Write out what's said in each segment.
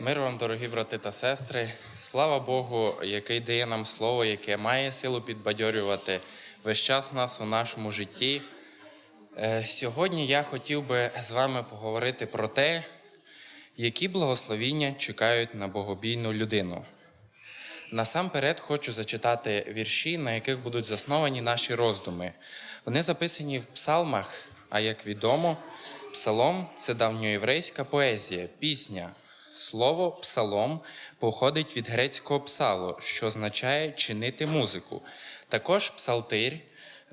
Мир вам, дорогі брати та сестри. Слава Богу, який дає нам слово, яке має силу підбадьорювати весь час нас у нашому житті. Е, Сьогодні я хотів би з вами поговорити про те, які благословіння чекають на богобійну людину. Насамперед хочу зачитати вірші, на яких будуть засновані наші роздуми. Вони записані в псалмах, а як відомо, псалом це давньоєврейська поезія, пісня. Слово псалом походить від грецького псало, що означає чинити музику. Також псалтир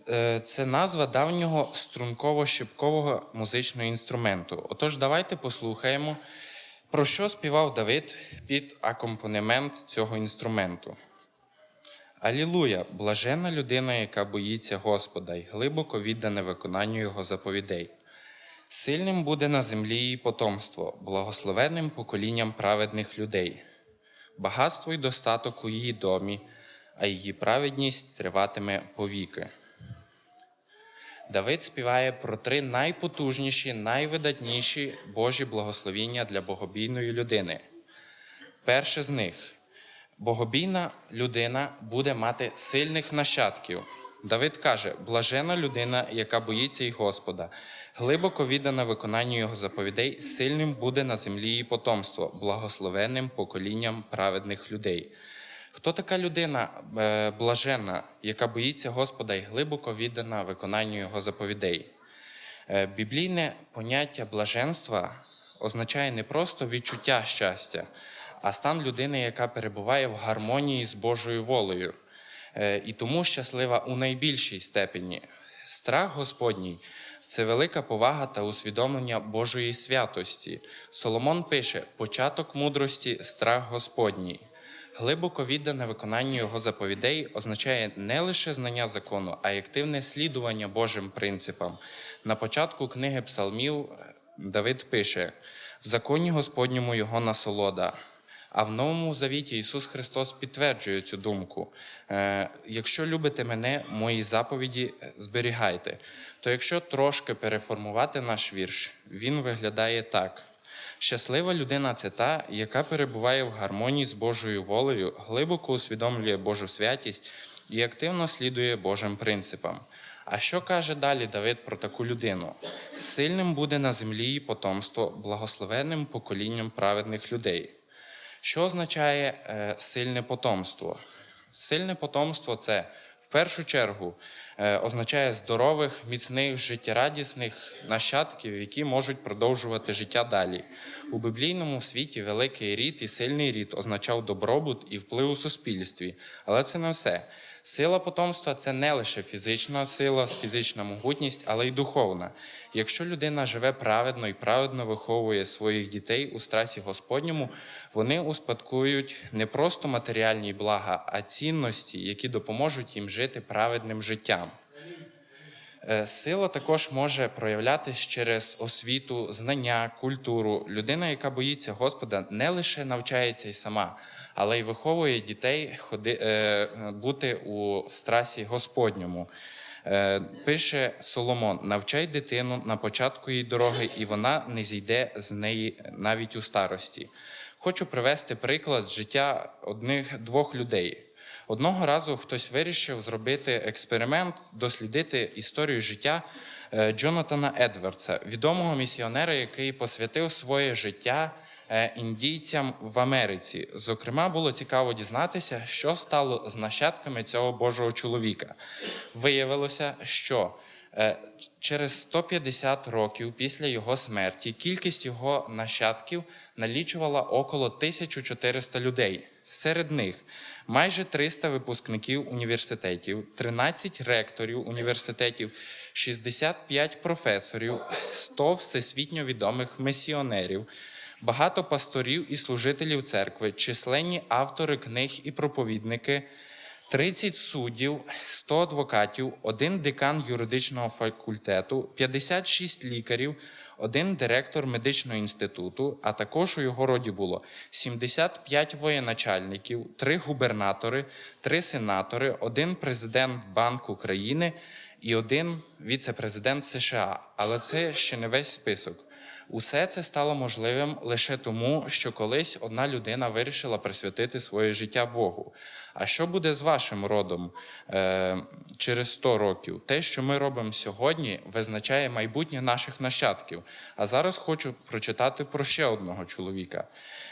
е, це назва давнього струнково-щипкового музичного інструменту. Отож, давайте послухаємо, про що співав Давид під акомпанемент цього інструменту. Алілуя! Блажена людина, яка боїться Господа й глибоко віддане виконанню Його заповідей. Сильним буде на землі її потомство, благословенним поколінням праведних людей, багатство й достаток у її домі, а її праведність триватиме повіки. Давид співає про три найпотужніші, найвидатніші Божі благословіння для богобійної людини. Перше з них богобійна людина буде мати сильних нащадків. Давид каже: блажена людина, яка боїться й Господа, глибоко віддана виконанню його заповідей, сильним буде на землі її потомство, благословенним поколінням праведних людей. Хто така людина е, блажена, яка боїться Господа і глибоко віддана виконанню його заповідей? Е, Біблійне поняття блаженства означає не просто відчуття щастя, а стан людини, яка перебуває в гармонії з Божою волею, і тому щаслива у найбільшій степені. Страх Господній це велика повага та усвідомлення Божої святості. Соломон пише: початок мудрості страх Господній. Глибоко віддане виконанню його заповідей означає не лише знання закону, а й активне слідування Божим принципам. На початку книги Псалмів е, Давид пише: в законі Господньому його насолода. А в новому завіті Ісус Христос підтверджує цю думку. Е, якщо любите мене, мої заповіді е, зберігайте. То якщо трошки переформувати наш вірш, він виглядає так. Щаслива людина це та, яка перебуває в гармонії з Божою волею, глибоко усвідомлює Божу святість і активно слідує Божим принципам. А що каже далі Давид про таку людину? Сильним буде на землі її потомство, благословенним поколінням праведних людей. Що означає е, сильне потомство? Сильне потомство це першу чергу е, означає здорових, міцних, життєрадісних нащадків, які можуть продовжувати життя далі. У біблійному світі великий рід і сильний рід означав добробут і вплив у суспільстві. Але це не все. Сила потомства це не лише фізична сила, фізична могутність, але й духовна. Якщо людина живе праведно і праведно виховує своїх дітей у страсі Господньому, вони успадкують не просто матеріальні блага, а цінності, які допоможуть їм жити праведним життям. Е, Сила також може проявлятись через освіту, знання, культуру. Людина, яка боїться Господа, не лише навчається й сама, але й виховує дітей е, бути у страсі Господньому. Е, Пише Соломон: навчай дитину на початку її дороги, і вона не зійде з неї навіть у старості. Хочу привести приклад життя одних двох людей. Одного разу хтось вирішив зробити експеримент, дослідити історію життя е, Джонатана Едвардса, відомого місіонера, який посвятив своє життя е, індійцям в Америці. Зокрема, було цікаво дізнатися, що стало з нащадками цього Божого чоловіка. Виявилося, що е, через 150 років після його смерті кількість його нащадків налічувала около 1400 людей. Серед них майже 300 випускників університетів, 13 ректорів університетів, 65 професорів, 100 всесвітньо відомих місіонерів, багато пасторів і служителів церкви, численні автори книг і проповідники, 30 суддів, 100 адвокатів, один декан юридичного факультету, 56 лікарів, один директор медичного інституту, а також у його роді було 75 воєначальників, 3 губернатори, 3 сенатори, один президент Банку України і один віце-президент США. Але це ще не весь список. Усе це стало можливим лише тому, що колись одна людина вирішила присвятити своє життя Богу. А що буде з вашим родом е, через 100 років? Те, що ми робимо сьогодні, визначає майбутнє наших нащадків. А зараз хочу прочитати про ще одного чоловіка.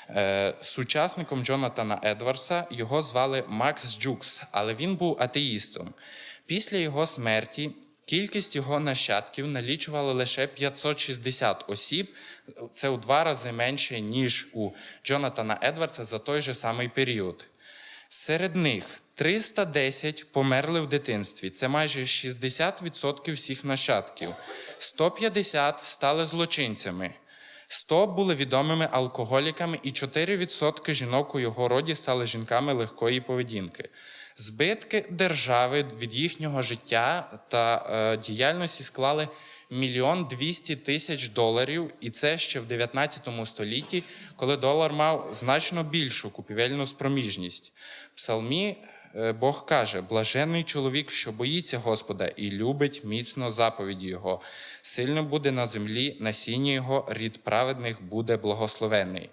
Е, сучасником Джонатана Едварса його звали Макс Джукс, але він був атеїстом. Після його смерті Кількість його нащадків налічувала лише 560 осіб. Це у два рази менше, ніж у Джонатана Едвардса за той же самий період. Серед них 310 померли в дитинстві. Це майже 60% всіх нащадків. 150 стали злочинцями. 100 були відомими алкоголіками, і 4% жінок у його роді стали жінками легкої поведінки. Збитки держави від їхнього життя та е, діяльності склали мільйон двісті тисяч доларів, і це ще в 19 столітті, коли долар мав значно більшу купівельну спроміжність. Псалмі е, Бог каже: блаженний чоловік, що боїться Господа і любить міцно заповіді Його. Сильно буде на землі насіння Його, рід праведних буде благословений.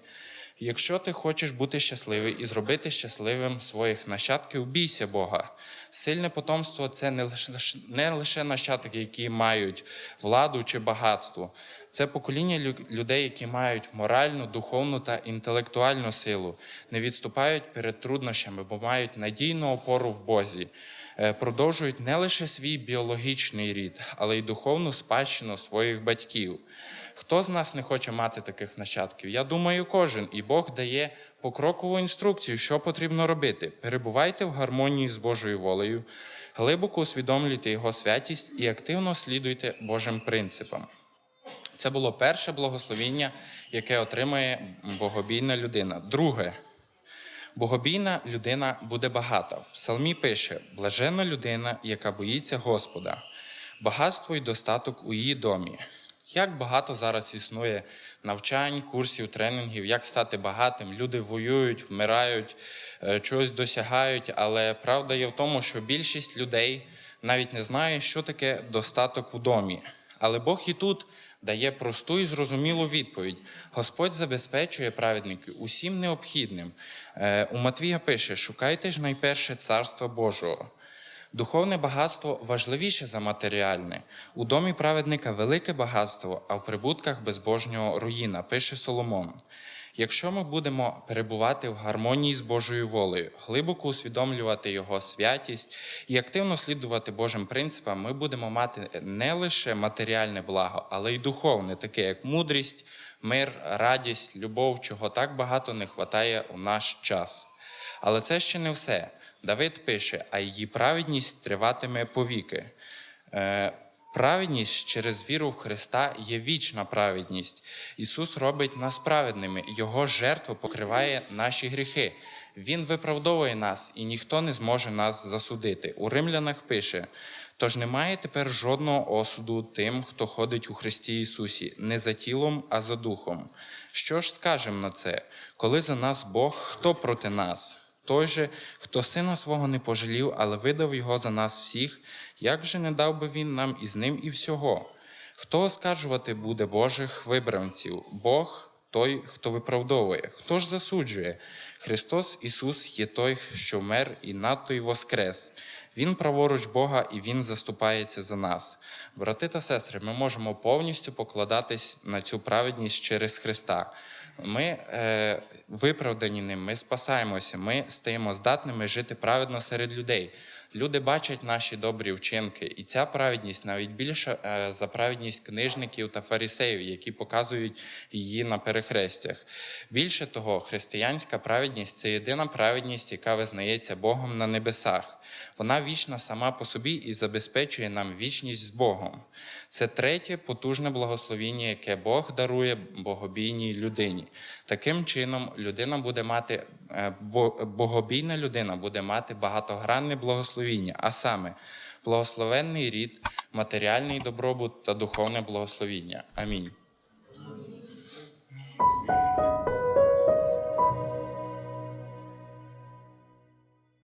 Якщо ти хочеш бути щасливий і зробити щасливим своїх нащадків, бійся Бога. Сильне потомство це не лише не лише нащадки, які мають владу чи багатство. Це покоління людей, які мають моральну, духовну та інтелектуальну силу, не відступають перед труднощами, бо мають надійну опору в Бозі. Е, Продовжують не лише свій біологічний рід, але й духовну спадщину своїх батьків. Хто з нас не хоче мати таких нащадків? Я думаю, кожен. І Бог дає покрокову інструкцію, що потрібно робити. Перебувайте в гармонії з Божою волею, глибоко усвідомлюйте Його святість і активно слідуйте Божим принципам. Це було перше благословіння, яке отримає богобійна людина. Друге, богобійна людина буде багата. В псалмі пише: блажена людина, яка боїться Господа, багатство і достаток у її домі. Як багато зараз існує навчань, курсів, тренінгів, як стати багатим. Люди воюють, вмирають, е, чогось досягають, але правда є в тому, що більшість людей навіть не знає, що таке достаток в домі. Але Бог і тут дає просту і зрозумілу відповідь: Господь забезпечує праведників усім необхідним. Е, У Матвія пише: шукайте ж найперше царство Божого. Духовне багатство важливіше за матеріальне. У домі праведника велике багатство, а в прибутках безбожнього руїна, пише Соломон. Якщо ми будемо перебувати в гармонії з Божою волею, глибоко усвідомлювати Його святість і активно слідувати Божим принципам, ми будемо мати не лише матеріальне благо, але й духовне, таке як мудрість, мир, радість, любов, чого так багато не вистачає у наш час. Але це ще не все. Давид пише, а її праведність триватиме повіки. Е, праведність через віру в Христа є вічна праведність. Ісус робить нас праведними, Його жертва покриває наші гріхи. Він виправдовує нас, і ніхто не зможе нас засудити. У римлянах пише: тож немає тепер жодного осуду тим, хто ходить у Христі Ісусі, не за тілом, а за духом. Що ж скажемо на це? Коли за нас Бог, хто проти нас? Той же, хто сина свого не пожалів, але видав його за нас всіх, як же не дав би він нам із ним і всього? Хто оскаржувати буде Божих вибранців? Бог той, хто виправдовує, хто ж засуджує? Христос Ісус є той, що вмер і надто й воскрес. Він праворуч Бога і Він заступається за нас. Брати та сестри, ми можемо повністю покладатись на цю праведність через Христа. Ми е, виправдані ним, ми спасаємося, ми стаємо здатними жити праведно серед людей. Люди бачать наші добрі вчинки, і ця праведність навіть більша е, за праведність книжників та фарисеїв, які показують її на перехрестях. Більше того, християнська праведність це єдина праведність, яка визнається Богом на небесах. Вона вічна сама по собі і забезпечує нам вічність з Богом. Це третє потужне благословіння, яке Бог дарує богобійній людині. Таким чином, людина буде мати богобійна людина буде мати багатогранне благословіння, а саме благословенний рід, матеріальний добробут та духовне благословіння. Амінь.